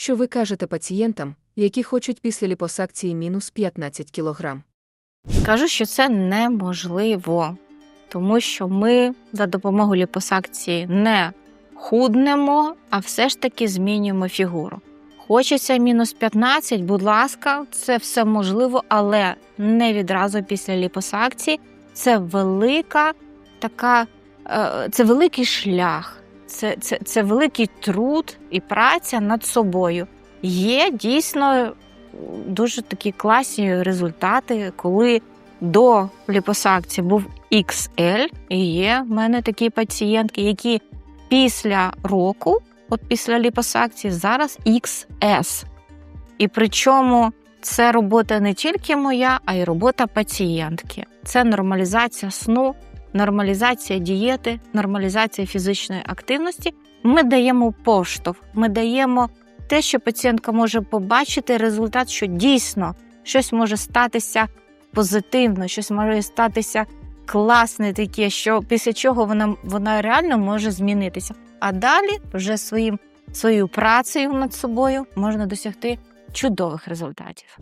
Що ви кажете пацієнтам, які хочуть після ліпосакції мінус 15 кг? Кажу, що це неможливо, тому що ми за допомогою ліпосакції не худнемо, а все ж таки змінюємо фігуру. Хочеться мінус 15, будь ласка, це все можливо, але не відразу після ліпосакції. Це велика така, е, це великий шлях, це, це, це великий труд і праця над собою. Є дійсно дуже такі класні результати, коли до ліпосакції був XL, і є в мене такі пацієнтки, які після року, от після ліпосакції, зараз XS. І причому це робота не тільки моя, а й робота пацієнтки. Це нормалізація сну, нормалізація дієти, нормалізація фізичної активності. Ми даємо поштовх, ми даємо те, що пацієнтка може побачити результат, що дійсно щось може статися позитивно, щось може статися класне таке, що після чого вона, вона реально може змінитися. А далі вже своїм, своєю працею над собою можна досягти чудових результатів.